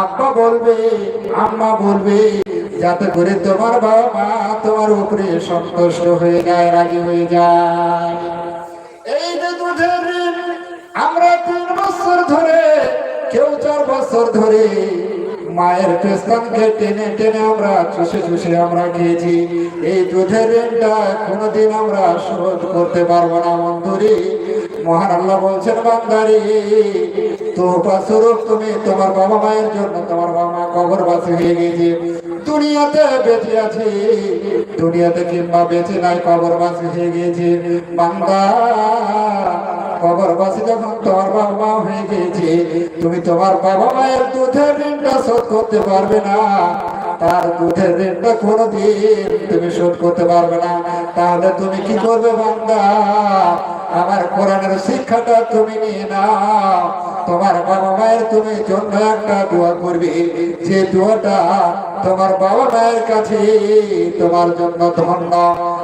আব্বা বলবে, আম্মা বলবে, যাতে করে তোমার বাবা মা তোমার উপরে সন্তুষ্ট হয়ে যায়, রাজি হয়ে যায়। এই যে দুধের আমরা তিন বছর ধরে, কেউ চার বছর ধরে মায়ের পেস্তানকে টেনে টেনে আমরা চুষে চুষে আমরা খেয়েছি। এই দুধের ঋণটা কোনোদিন আমরা শোধ করতে পারব না বন্ধুরে মহান আল্লাহ বলছেন, বান্দারি স্বরূপ তুমি তোমার বাবা মায়ের জন্য, তোমার বাবা মা কবরবাসী হয়ে গেছে। দুনিয়াতে বেঁচে দুনিয়াতে কিংবা বেঁচে নাই বাবা মা হয়ে মায়ের দুধের ঋণটা শোধ করতে পারবে না। তার দুধের ঋণটা তুমি শোধ করতে পারবে না। তাহলে তুমি কি করবে বান্দা? আমার কোরআনের শিক্ষাটা তুমি নিয়ে নাও। তোমার বাবা মায়ের তুমি জন্য একটা দোয়া করবে। যে দোয়াটা তোমার বাবা মায়ের কাছে, তোমার জন্য ধন্য।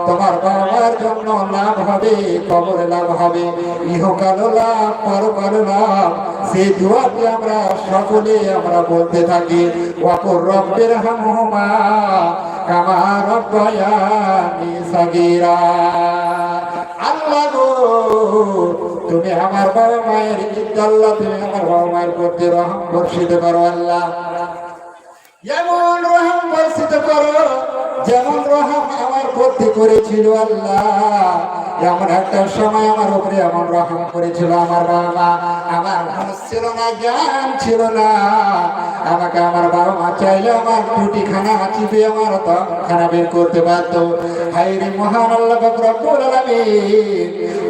তোমার বাবা মায়ের জন্য লাভ হবে, কবরে লাভ হবে। ইহকাল লাভ পরকাল লাভ। সেই দোয়াটি আমরা সকলে আমরা বলতে থাকি। ওয়াকুর রব্বের হামহুমা কামা রব্বায়ানি সাগীরা। আল্লাহ তুমি আমার বাবা মায়ের আল্লাহ, তুমি আমার বাবা মায়ের প্রতি রহম বর্ষিত করো আল্লাহ। যেমন রহম বর্ষিত করো, যেমন রহম আমার প্রতি করেছিল আল্লাহ। এমন একটা সময় আমার উপরে এমন রহম করেছিল আমার বাবা মা। আমার হুঁশ ছিল না জ্ঞান ছিল না। আমাকে আমার বাবা মা চাইলে আমার টুটি খানা চিপে আমার খানা বের করতে পারত। হাইরে মহান আল্লাহ রব্বুল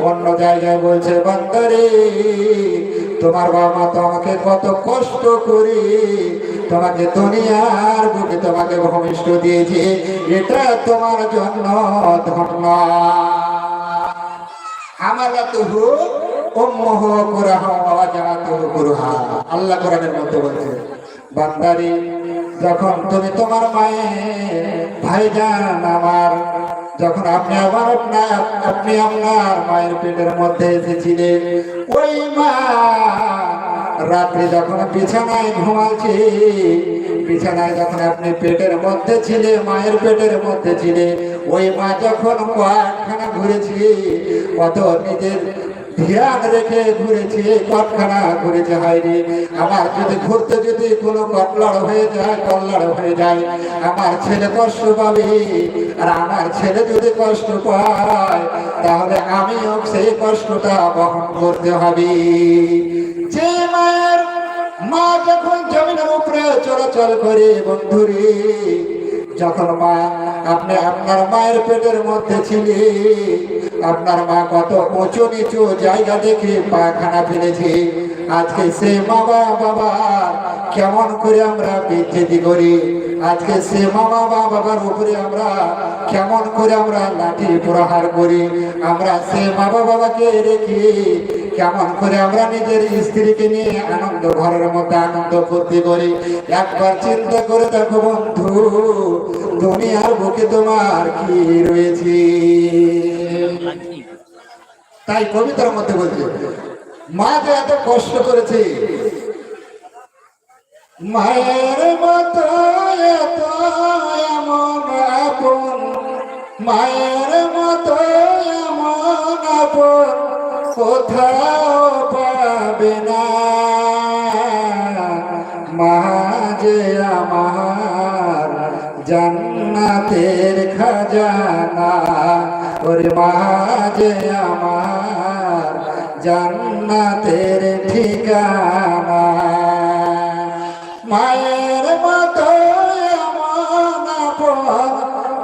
অন্য জায়গায় বলছে, বান্দারে, তোমার বাবা মা তো আমাকে কত কষ্ট করে তোমাকে দুনিয়ার বুকে তোমাকে ভূমিষ্ঠ দিয়েছে। এটা তোমার জন্য ধন্য। হামালাতুহু উম্মুহু কুরাহা ওয়া জানাতুহু কুরহা আল্লাহ কোরআনের মধ্যে বলছে, বান্দারি, যখন তুমি তোমার মায়ের ভাইজান আমার, যখন আপনি আবার আপনার আপনি আপনার মায়ের পেটের মধ্যে এসেছিলেন ওই মা রাত্রে যখন বিছানায় ঘুমাচ্ছি, বিছানায় যখন আপনি পেটের মধ্যে ছিলে, মায়ের পেটের মধ্যে ছিলে, ওই মা যখন কয়েকখানা ঘুরেছে কত নিজের ধ্যান রেখে ঘুরেছে কটখানা ঘুরেছে হয়নি আমার যদি ঘুরতে যদি কোনো কটলাড় হয়ে যায়, কল্লাড় হয়ে যায়। আমার ছেলে কষ্ট পাবে, আর আমার ছেলে যদি কষ্ট পায়, তাহলে আমিও সেই কষ্টটা বহন করতে হবে। যে মায়ের মা যখন জমিনের উপরে চলাচল করে, বন্ধুরে, যখন মা আপনি আপনার মায়ের পেটের মধ্যে ছিলে আপনার মা কত উঁচু নিচু জায়গা দেখে পাখানা ফেলেছে। আজকে সে মা বাবা, কেমন করে আমরা বিচ্ছেদি করি? আজকে সে মা বাবা বাবার উপরে আমরা কেমন করে আমরা লাঠি প্রহার করি? আমরা সে মা বাবাকে রেখে কেমন করে আমরা নিজের স্ত্রীকে নিয়ে আনন্দ ঘরের মধ্যে আনন্দ ফুর্তি করি? একবার চিন্তা করে দেখো বন্ধু, দুনিয়ার বুকে তোমার কি রয়েছে? তাই কবিতার মধ্যে বলছে মা যে এত কষ্ট করেছে। মায়ের মতো এত এমন আপন, মায়ের মতো এমন আপন, কোথাও পাবে না। যে আমার জান্নাতের ঠিকানা। মায়ের মতো এমন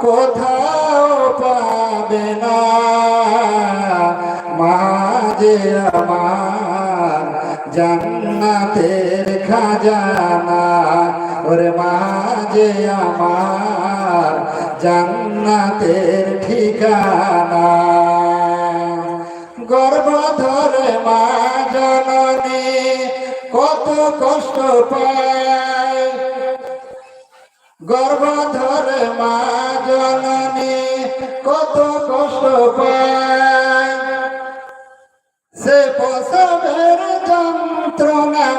কোথাও পাবে না। মা যে আমার জান্নাতের খাজানা, ওরে মা যে আমার জান্নাতের ঠিকানা। মা জননী কত কষ্ট পায়। গর্ভ ধরে মা জননী কত কষ্ট পায়। সে প্রসবের যন্ত্রণা